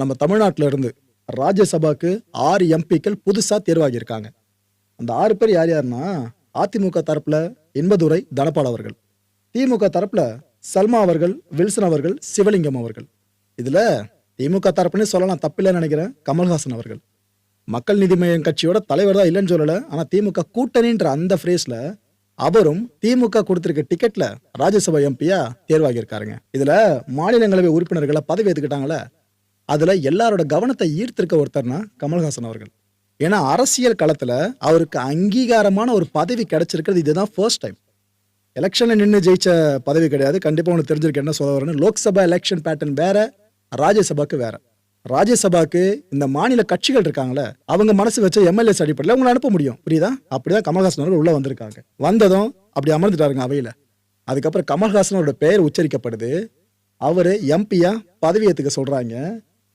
நம்ம தமிழ்நாட்டில் இருந்து ராஜ்யசபாக்கு ஆறு எம்பிக்கள் புதுசாக தேர்வாகியிருக்காங்க. அந்த ஆறு பேர் யார் யாருன்னா அதிமுக தரப்பில் இன்பதுரை தனபால் அவர்கள் திமுக தரப்பில் சல்மா அவர்கள் வில்சன் அவர்கள் சிவலிங்கம் அவர்கள். இதில் திமுக தரப்புன்னு சொல்லலாம் தப்பில்லைன்னு நினைக்கிறேன் கமல்ஹாசன் அவர்கள். மக்கள் நீதி மையம் கட்சியோட தலைவர் தான் இல்லைன்னு சொல்லலை ஆனால் திமுக கூட்டணின்ற அந்த ஃப்ரேஸில் அவரும் திமுக கொடுத்திருக்க டிக்கெட்ல ராஜ்யசபா எம்பியா தேர்வாகியிருக்காருங்க. இதுல மாநிலங்களவை உறுப்பினர்களை பதவி ஏத்துக்கிட்டாங்களே அதில் எல்லாரோட கவனத்தை ஈர்த்திருக்க ஒருத்தர்னா கமல்ஹாசன் அவர்கள். ஏன்னா அரசியல் களத்தில் அவருக்கு அங்கீகாரமான ஒரு பதவி கிடைச்சிருக்கிறது இதுதான் ஃபர்ஸ்ட் டைம் எலெக்ஷனில் நின்று ஜெயிச்ச பதவி கிடையாது. கண்டிப்பாக உனக்கு தெரிஞ்சிருக்கு என்ன சொல்ல வரேன்னு. லோக்சபா எலெக்ஷன் பேட்டர்ன் வேற ராஜ்யசபாக்கு வேற. ராஜ்யசபாக்கு இந்த மாநில கட்சிகள் இருக்காங்களே அவங்க மனசு வச்ச எம்எல்ஏஸ் அடிப்படையில் உங்களை அனுப்ப முடியும். புரியுதா? அப்படிதான் கமல்ஹாசன் அவர்கள் உள்ளே வந்திருக்காங்க. வந்ததும் அப்படி அமர்ந்துட்டாருங்க அவையில். அதுக்கப்புறம் கமல்ஹாசனோட பெயர் உச்சரிக்கப்படுது. அவர் எம்பியா பதவி ஏற்றுக்க சொல்கிறாங்க